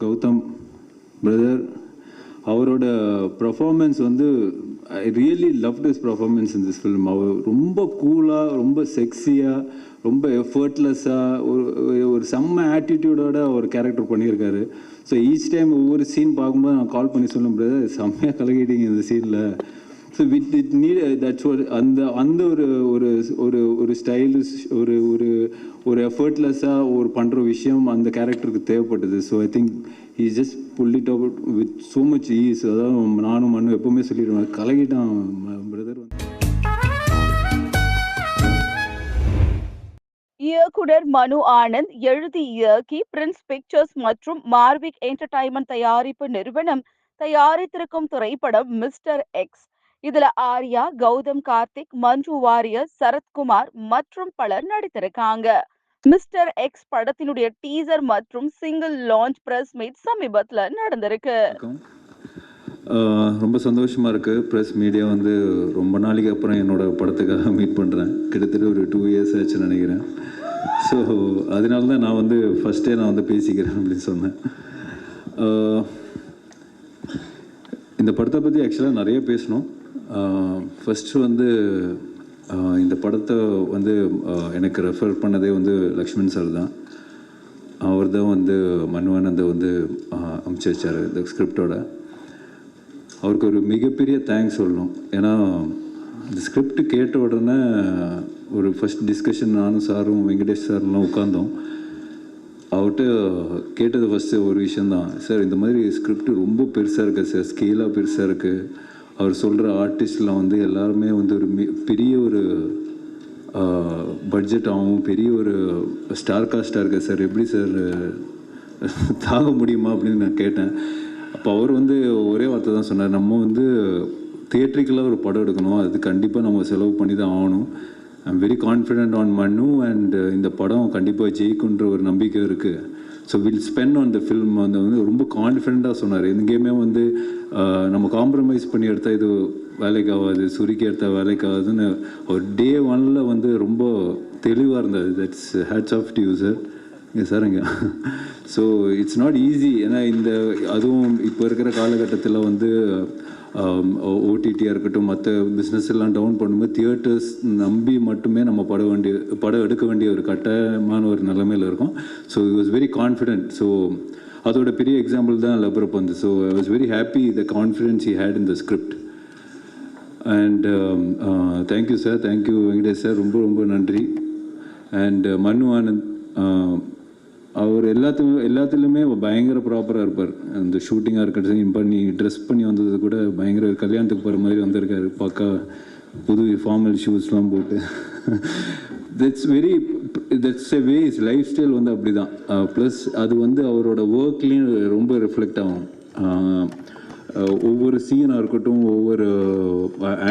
Gautham brother அவரோட performance வந்து I really love this performance in this film அவர் ரொம்ப கூலாக ரொம்ப செக்ஸியாக ரொம்ப எஃபர்ட்லெஸ்ஸாக ஒரு ஒரு செம்ம ஆட்டிடியூடோட ஒரு கேரக்டர் பண்ணியிருக்காரு. ஸோ ஈச் டைம் ஒவ்வொரு சீன் பார்க்கும்போது நான் கால் பண்ணி சொல்லும் பிரதர் செம்மையாக கலகிட்டீங்க இந்த சீனில் so with it need that's ஒரு அந்த அந்த ஒரு ஒரு ஒரு ஒரு ஸ்டைலிஷ் ஒரு ஒரு ஒரு எஃபர்ட்லெஸ்ஸாக ஒரு பண்ணுற விஷயம் அந்த கேரக்டருக்கு தேவைப்பட்டது. So I think is just pull it out with so much ease அதாவது நானும் மண்ணும் எப்பவுமே சொல்லிடுவேன். கலகிட்டான் பிரதர் வந்து. இயக்குனர் மனு ஆனந்த் எழுதி இயக்கி பிரின்ஸ் பிக்சர்ஸ் மற்றும் மார்விக் என்டர்டைன்மெண்ட் தயாரிப்பு நிறுவனம் தயாரித்திருக்கும் திரைப்படம் மிஸ்டர் எக்ஸ். இதுல ஆர்யா கௌதம் கார்த்திக் மஞ்சு வாரியர் சரத்குமார் மற்றும் பலர் நடித்திருக்காங்க. மிஸ்டர் எக்ஸ் படத்தினுடைய டீசர் மற்றும் சிங்கிள் லான்ச் பிரஸ் மீட் சமீபத்துல நடந்திருக்கு. ரொம்ப சந்தோஷமாக இருக்குது ப்ரெஸ் மீடியா வந்து ரொம்ப நாளைக்கு அப்புறம் என்னோட படத்துக்காக மீட் பண்ணுறேன் கிட்டத்தட்ட ஒரு டூ இயர்ஸ் ஆச்சு நினைக்கிறேன். ஸோ அதனால தான் நான் வந்து ஃபஸ்ட்டே நான் வந்து பேசிக்கிறேன் அப்படின்னு சொன்னேன். இந்த படத்தை பற்றி ஆக்சுவலாக நிறைய பேசணும். ஃபஸ்ட்டு வந்து இந்த படத்தை வந்து எனக்கு ரெஃபர் பண்ணதே வந்து லக்ஷ்மண் சார் தான். அவர் தான் வந்து மன்வானந்தை வந்து அமுச்சு வச்சார் இந்த ஸ்கிரிப்டோட அவருக்கு ஒரு மிகப்பெரிய தேங்க்ஸ் சொல்லணும். ஏன்னா இந்த ஸ்கிரிப்ட் கேட்ட உடனே ஒரு ஃபஸ்ட் டிஸ்கஷன் நானும் சாரும் வெங்கடேஷ் சார்லாம் உட்காந்தோம் அவர்கிட்ட கேட்டது ஃபஸ்ட்டு ஒரு விஷயந்தான் சார் இந்த மாதிரி ஸ்கிரிப்ட் ரொம்ப பெருசாக இருக்குது சார் ஸ்கேலாக பெருசாக இருக்குது அவர் சொல்கிற ஆர்டிஸ்ட்லாம் வந்து எல்லாருமே வந்து ஒரு மி பெரிய ஒரு பட்ஜெட் ஆகும் பெரிய ஒரு ஸ்டார் காஸ்டாக இருக்கா சார் எப்படி சார் தாங்க முடியுமா? அப்படின்னு நான் கேட்டேன். அப்போ அவர் வந்து ஒரே வார்த்தை தான் சொன்னார். நம்ம வந்து தியேட்ரிக்கலாக ஒரு படம் எடுக்கணும். அது கண்டிப்பாக நம்ம செலவு பண்ணி தான் ஆகணும். I'm very confident on Manu and இந்த படம் கண்டிப்பாக ஜெயிக்குன்ற ஒரு நம்பிக்கை இருக்குது so will spend on the film அந்த வந்து ரொம்ப கான்ஃபிடென்ட்டாக சொன்னார். எங்கேயுமே வந்து நம்ம காம்ப்ரமைஸ் பண்ணி எடுத்தால் இது வேலைக்கு ஆகாது சுருக்கி எடுத்தால் வேலைக்கு ஆகாதுன்னு ஒரு டே ஒன்ல வந்து ரொம்ப தெளிவாக இருந்தது that's hats off to sir இங்கே சாருங்க. ஸோ இட்ஸ் நாட் ஈஸி ஏன்னா இந்த அதுவும் இப்போ இருக்கிற காலகட்டத்தில் வந்து ஓடிடியாக இருக்கட்டும் மற்ற பிஸ்னஸ் எல்லாம் டவுன் பண்ணும்போது தியேட்டர்ஸ் நம்பி மட்டுமே நம்ம பட வேண்டிய படம் எடுக்க வேண்டிய ஒரு கட்டமான ஒரு நிலைமையில் இருக்கும். So it was very confident so அதோட பெரிய எக்ஸாம்பிள் தான் லெபரப் வந்து. So I was very happy the confidence he had in the script and thank you sir thank you Venkatesh sir ரொம்ப ரொம்ப நன்றி. அண்ட் மனு ஆனந்த் அவர் எல்லாத்துக்கும் எல்லாத்துலேயுமே பயங்கர ப்ராப்பராக இருப்பார். அந்த ஷூட்டிங்காக இருக்கட்டும் இப்போ பண்ணி ட்ரெஸ் பண்ணி வந்தது கூட பயங்கர ஒரு கல்யாணத்துக்கு போகிற மாதிரி வந்திருக்காரு. பக்கா புது ஃபார்மல் ஷூஸ்லாம் போட்டு. That's very that's a way is lifestyle வந்து அப்படி தான் ப்ளஸ் அது வந்து அவரோட ஒர்க்லேயும் ரொம்ப ரிஃப்ளெக்ட் ஆகும். ஒவ்வொரு சீனாக இருக்கட்டும் ஒவ்வொரு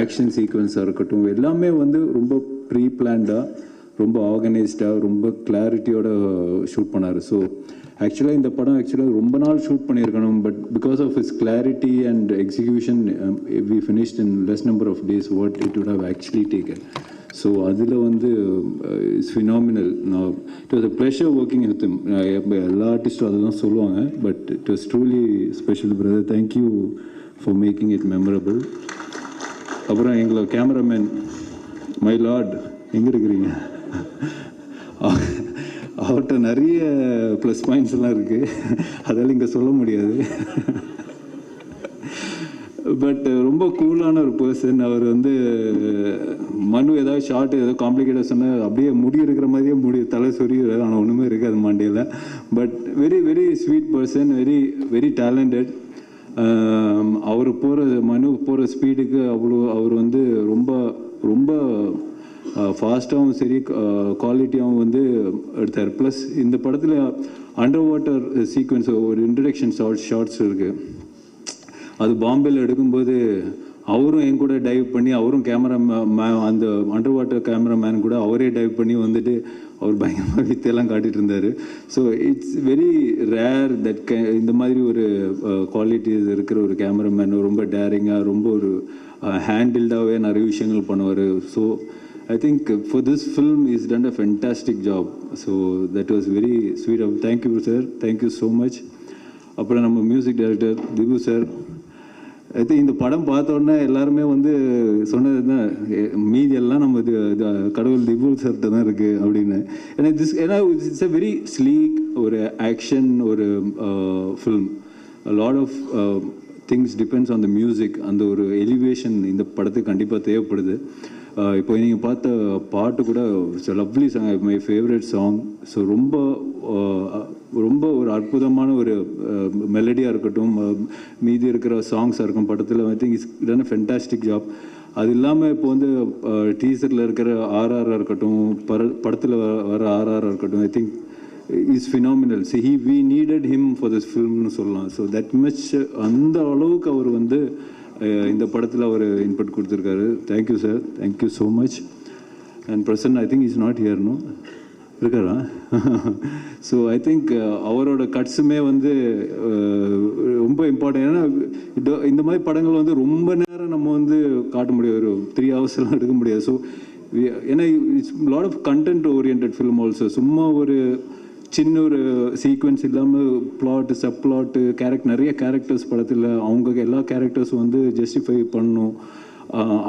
ஆக்ஷன் சீக்வன்ஸாக இருக்கட்டும் எல்லாமே வந்து ரொம்ப ப்ரீ பிளான்டாக ரொம்ப ஆர்கனைஸ்டாக ரொம்ப கிளாரிட்டியோட ஷூட் பண்ணார். ஸோ ஆக்சுவலாக இந்த படம் ஆக்சுவலாக ரொம்ப நாள் ஷூட் பண்ணியிருக்கணும் but because of is clarity and execution we finished in less number of days what it would have actually taken so அதில் வந்து இட்ஸ் ஃபினாமினல் நான் it was a pleasure working with எல்லா ஆர்டிஸ்ட்டும் அதை தான் சொல்லுவாங்க but it was truly special brother thank you for making it memorable அப்புறம் எங்களை கேமராமேன் மை லார்ட் எங்கே இருக்கிறீங்க? அவர்கிட்ட நிறைய ப்ளஸ் பாயிண்ட்ஸ் எல்லாம் இருக்குது அதெல்லாம் இங்கே சொல்ல முடியாது. பட் ரொம்ப கூலான ஒரு பர்சன் அவர் வந்து மனு ஏதாவது ஷார்ட் ஏதோ காம்ப்ளிகேட்டாக சொன்னால் அப்படியே முடி இருக்கிற மாதிரியே முடி தலை சொறி ஆனால் ஒன்றுமே இருக்காது மாண்டியில். But very very sweet person very very talented அவர் போகிற மனு போகிற ஸ்பீடுக்கு அவ்வளோ அவர் வந்து ரொம்ப ரொம்ப ஃபாஸ்ட்டாகவும் சரி குவாலிட்டியாகவும் வந்து எடுத்தார். ப்ளஸ் இந்த படத்தில் அண்டர் வாட்டர் சீக்வன்ஸ் ஒரு இன்ட்ரடக்ஷன் ஷார்ட் ஷார்ட்ஸ் இருக்குது அது பாம்பேயில் எடுக்கும்போது அவரும் என் கூட டைவ் பண்ணி அவரும் கேமரா அந்த அண்டர் வாட்டர் கேமராமேன் கூட அவரே டைவ் பண்ணி வந்துட்டு அவர் பயங்கரமாக வித்தையெல்லாம் காட்டிகிட்டு இருந்தார். So it's very rare that K இந்த மாதிரி ஒரு குவாலிட்டிஸ் இருக்கிற ஒரு கேமராமேன் ரொம்ப டேரிங்காக ரொம்ப ஒரு ஹேண்டில்டாகவே நிறைய விஷயங்கள் பண்ணுவார். So I think for this done is done a So job so that was very sweet of sir. Sir you so much அப்புறம் நம்ம music director Dibu sir I think இந்த படம் பார்த்தோன்னே எல்லாருமே வந்து சொன்னது தான் மீதி எல்லாம் நம்ம இது கடவுள் திபு சார்கிட்ட தான் இருக்குது அப்படின்னு. ஏன்னா திஸ் ஏன்னா இட்ஸ் அ வெரி ஸ்லீக் ஒரு ஆக்ஷன் ஒரு film lot of things depends on the music அந்த ஒரு எலிவேஷன் இந்த படத்துக்கு கண்டிப்பாக தேவைப்படுது. இப்போ நீங்கள் பார்த்த பாட்டு கூட lovely song my favourite song so ரொம்ப ரொம்ப ஒரு அற்புதமான ஒரு மெலடியாக இருக்கட்டும் மீதி இருக்கிற சாங்ஸாக இருக்கும் படத்தில் I think is done fantastic job அது இல்லாமல் இப்போ வந்து டீசரில் இருக்கிற ஆர்ஆராக இருக்கட்டும் பர படத்தில் வர ஆர்ஆராக இருக்கட்டும் I think is phenomenal see he we needed him for this ஃபிலிம்னு சொல்லலாம். ஸோ தட் மச் அந்த அளவுக்கு அவர் வந்து இந்த படத்தில் அவர் இன்புட் கொடுத்துருக்காரு. Thank you sir thank you so much and present I think is not here இருக்காரா? ஸோ ஐ திங்க் அவரோட கட்ஸுமே வந்து uh, ரொம்ப இம்பார்ட்டன்ட் ஏன்னா இந்த மாதிரி படங்கள் வந்து ரொம்ப நேரம் நம்ம வந்து காட்ட முடியாது. ஒரு த்ரீ ஹவர்ஸ்லாம் எடுக்க முடியாது. ஸோ ஏன்னா it's lot of content oriented film also சும்மா ஒரு சின்ன ஒரு சீக்வன்ஸ் இல்லாமல் பிளாட் சப் பிளாட்டு கேரக்ட் நிறைய கேரக்டர்ஸ் படத்தில் அவங்க எல்லா கேரக்டர்ஸும் வந்து ஜஸ்டிஃபை பண்ணும்.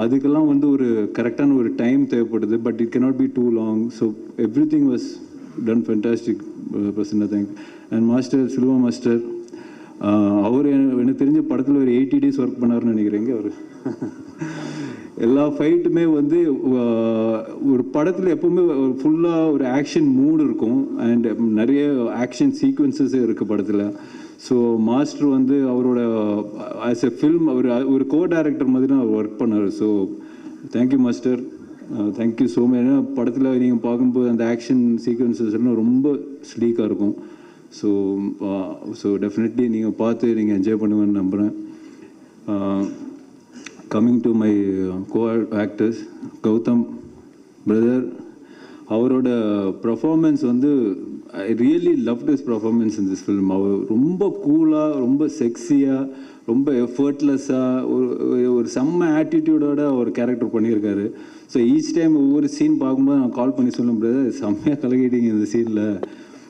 அதுக்கெல்லாம் வந்து ஒரு கரெக்டான ஒரு டைம் தேவைப்படுது. But it cannot be too long so everything was done fantastic person thank and master Silva master அவர் எனக்கு தெரிஞ்ச படத்தில் ஒரு எயிட்டி டேஸ் ஒர்க் பண்ணாருன்னு நினைக்கிறேங்க அவர். எல்லா ஃபைட்டுமே வந்து ஒரு படத்தில் எப்பவுமே ஃபுல்லாக ஒரு ஆக்ஷன் மூடு இருக்கும். அண்ட் நிறைய ஆக்ஷன் சீக்வன்சஸ் இருக்குது படத்தில். ஸோ மாஸ்டர் வந்து அவரோட ஆஸ் எ ஃபில்ம் அவர் ஒரு கோ டைரக்டர் மாதிரி தான் அவர் ஒர்க் பண்ணார். So thank you master thank you so much ஏன்னா படத்தில் நீங்கள் பார்க்கும்போது அந்த ஆக்ஷன் சீக்வன்சஸ் எல்லாம் ரொம்ப ஸ்லீக்காக இருக்கும். ஸோ ஸோ டெஃபினெட்லி நீங்கள் பார்த்து நீங்கள் என்ஜாய் பண்ணுவேன்னு நம்புகிறேன் uh, coming to my co actors Gautham brother அவரோட பர்ஃபார்மன்ஸ் வந்து I really love this performance in this film அவர் ரொம்ப கூலாக ரொம்ப செக்ஸியாக ரொம்ப எஃபர்ட்லெஸ்ஸாக ஒரு ஒரு செம்ம ஆட்டிடியூடோட ஒரு கேரக்டர் பண்ணியிருக்காரு. ஸோ ஈச் டைம் ஒவ்வொரு சீன் பார்க்கும்போது நான் கால் பண்ணி சொல்லும் பிரதர் செம்மையாக கலகிட்டீங்க இந்த சீனில்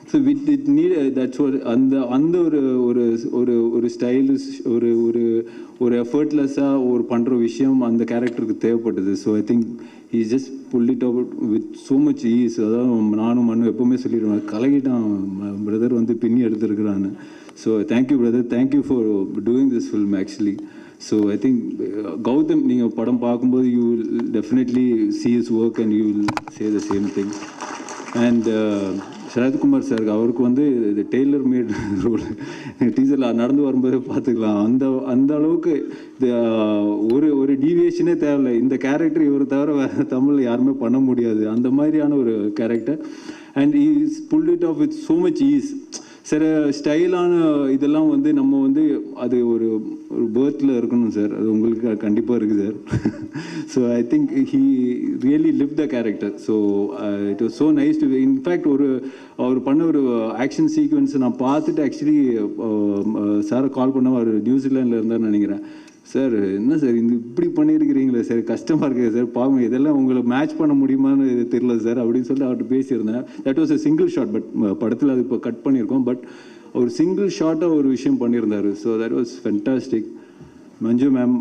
so with it need that's ஒரு அந்த அந்த ஒரு ஒரு ஒரு ஒரு ஸ்டைலிஷ் ஒரு ஒரு ஒரு எஃபர்ட்லெஸ்ஸாக ஒரு பண்ணுற விஷயம் அந்த கேரக்டருக்கு தேவைப்பட்டது. So I think he just pull it out with so much ease அதாவது நானும் மண்ணும் எப்போவுமே சொல்லிடுவேன் கலகிட்டான் பிரதர் வந்து பின்னி எடுத்துருக்குறான்னு. So thank you brother thank you for doing this film actually so I think Gautham நீங்கள் படம் பார்க்கும்போது you will definitely see is work and you will say the same thing and Sarathkumar sir அவருக்கு வந்து இது tailor made role டீச்சரில் நடந்து வரும்போதே பார்த்துக்கலாம். அந்த அந்த அளவுக்கு இது, ஒரு ஒரு டீவியேஷனே தேவையில்லை. இந்த கேரக்டர் இவர் தவிர வேறு தமிழில் யாருமே பண்ண முடியாது. அந்த மாதிரியான ஒரு character and is pull it off with so much ease சில ஸ்டைலான இதெல்லாம் வந்து நம்ம வந்து அது ஒரு ஒரு பேர்த்தில் இருக்கணும் சார். அது உங்களுக்கு கண்டிப்பாக இருக்குது sir. So I think he really live the character so it was so nice to in fact ஒரு அவர் பண்ண ஒரு ஆக்ஷன் சீக்வன்ஸ் நான் பார்த்துட்டு ஆக்சுவலி சாரை கால் பண்ண அவர் நியூசிலாண்டில் இருந்தார்னு நினைக்கிறேன். சார் என்ன சார் இந்த இப்படி பண்ணியிருக்கிறீங்களே சார்? கஷ்டமாக இருக்குது சார் பாவம் இதெல்லாம் உங்களை மேட்ச் பண்ண முடியுமான்னு தெரியல சார் அப்படின்னு சொல்லி அவர்கிட்ட பேசியிருந்தேன். That was a single shot but படத்தில் அது இப்போ கட் பண்ணியிருக்கோம். பட் ஒரு சிங்கிள் ஷாட்டாக ஒரு விஷயம் பண்ணியிருந்தார். So that was fantastic Manju ma'am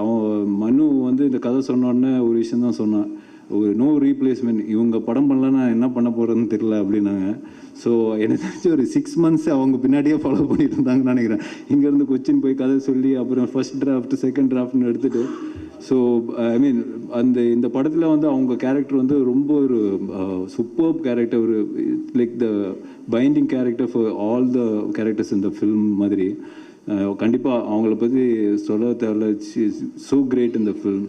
அவன் மனு வந்து இந்த கதை சொன்னோடனே ஒரு விஷயம் தான் சொன்னான். ஒரு நோ ரீப்ளேஸ்மெண்ட் இவங்க படம் பண்ணலன்னா என்ன பண்ண போகிறதுன்னு தெரியல அப்படின்னாங்க. ஸோ எனக்கு தெரிஞ்சு ஒரு சிக்ஸ் மந்த்ஸ் அவங்க பின்னாடியே ஃபாலோ பண்ணிட்டு இருந்தாங்கன்னு நினைக்கிறேன். இங்கேருந்து கொச்சின் போய் கதை சொல்லி அப்புறம் ஃபர்ஸ்ட் டிராஃப்ட் செகண்ட் டிராஃப்ட்னு எடுத்துட்டு. ஸோ ஐ மீன் அந்த இந்த படத்தில் வந்து அவங்க கேரக்டர் வந்து ரொம்ப ஒரு சூப்பர் கேரக்டர் ஒரு like the binding character for all the characters இந்த ஃபில்ம் மாதிரி. கண்டிப்பாக அவங்கள பற்றி சொல்ல தேவையில்ல ஸோ கிரேட் இந்த ஃபில்ம்